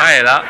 ให้แล้ว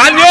感觉